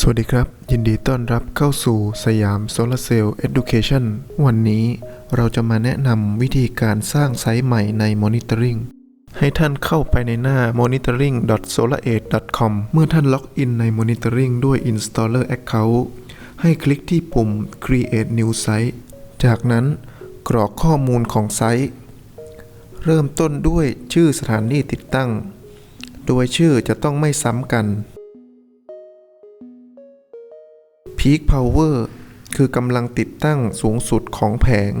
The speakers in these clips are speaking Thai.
สวัสดีครับ ยินดีต้อนรับเข้าสู่สยามโซลาเซลล์ Education วันนี้เราจะมาแนะนำวิธีการสร้างไซต์ใหม่ใน Monitoring ให้ท่านเข้าไปในหน้า monitoring.solaraid.com เมื่อท่านล็อกอินใน Monitoring ด้วย Installer Account ให้คลิกที่ปุ่ม Create New Site จากนั้นกรอกข้อมูลของไซต์ เริ่มต้นด้วยชื่อสถานีติดตั้ง โดยชื่อจะต้องไม่ซ้ำกัน Peak Power คือกำลังติดตั้งสูงสุดของแผง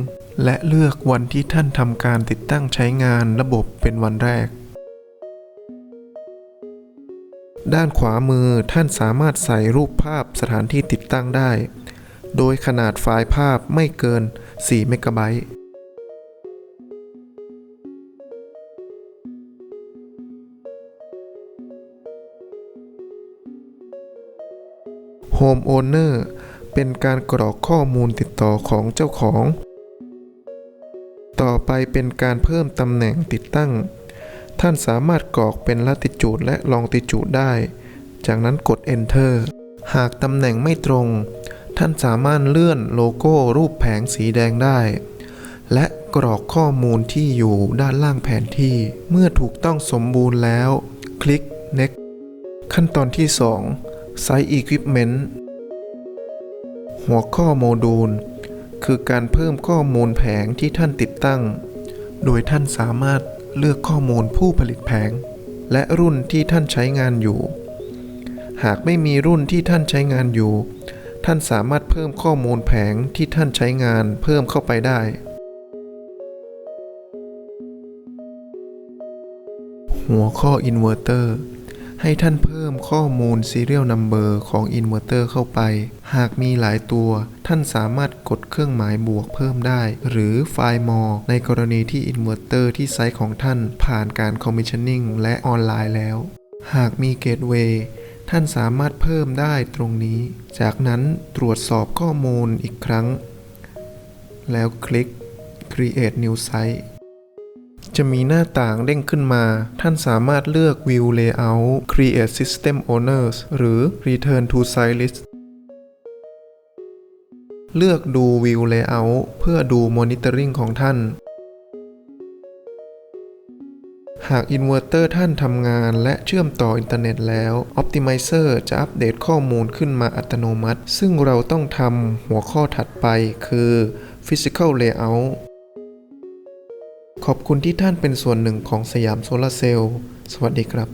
และเลือกวันที่ท่านทำการติดตั้งใช้งานระบบเป็นวันแรก ด้านขวามือท่านสามารถใส่รูปภาพสถานที่ติดตั้งได้ โดยขนาดไฟล์ภาพไม่เกิน 4 เมกะไบต์ Home Owner เป็นการกรอกข้อมูลติดต่อของเจ้าของ ต่อไปเป็นการเพิ่มตำแหน่งติดตั้ง ท่านสามารถกรอกเป็นลัติจูดและลองติจูดได้ จากนั้นกด Enter หากตำแหน่งไม่ตรง ท่านสามารถเลื่อนโลโก้รูปแผงสีแดงได้ และกรอกข้อมูลที่อยู่ด้านล่างแผนที่ เมื่อถูกต้องสมบูรณ์แล้ว คลิก Next ขั้นตอนที่ 2 Site Equipment หัวข้อโมดูล คือการเพิ่มข้อมูลแผงที่ท่านติดตั้ง โดยท่านสามารถเลือกข้อมูลผู้ผลิตแผง และรุ่นที่ท่านใช้งานอยู่ หากไม่มีรุ่นที่ท่านใช้งานอยู่ ท่านสามารถเพิ่มข้อมูลแผงที่ท่านใช้งานเพิ่มเข้าไปได้ หัวข้ออินเวอร์เตอร์ ให้ท่านเพิ่มข้อมูล Serial Number ของอินเวอร์เตอร์เข้าไป หากมีหลายตัว ท่านสามารถกดเครื่องหมายบวกเพิ่มได้ หรือไฟล์ more ในกรณีที่อินเวอร์เตอร์ที่ไซต์ของท่านผ่านการ Commissioning และออนไลน์แล้ว หากมี Gateway ท่านสามารถเพิ่มได้ตรงนี้ จากนั้นตรวจสอบข้อมูลอีกครั้ง แล้วคลิก Create New Site จะมีหน้าต่างเด้งขึ้นมา ท่านสามารถเลือก View Layout Create System Owners หรือ Return to Site List เลือกดู View Layout เพื่อดู Monitoring ของท่านหากอินเวอร์เตอร์ท่านทำงานและเชื่อมต่ออินเทอร์เน็ตแล้ว Optimizer จะอัปเดตข้อมูลขึ้นมาอัตโนมัติ ซึ่งเราต้องทำหัวข้อถัดไปคือ Physical Layout ขอบคุณที่ท่านเป็นส่วนหนึ่งของสยามโซลาร์เซลล์ สวัสดีครับ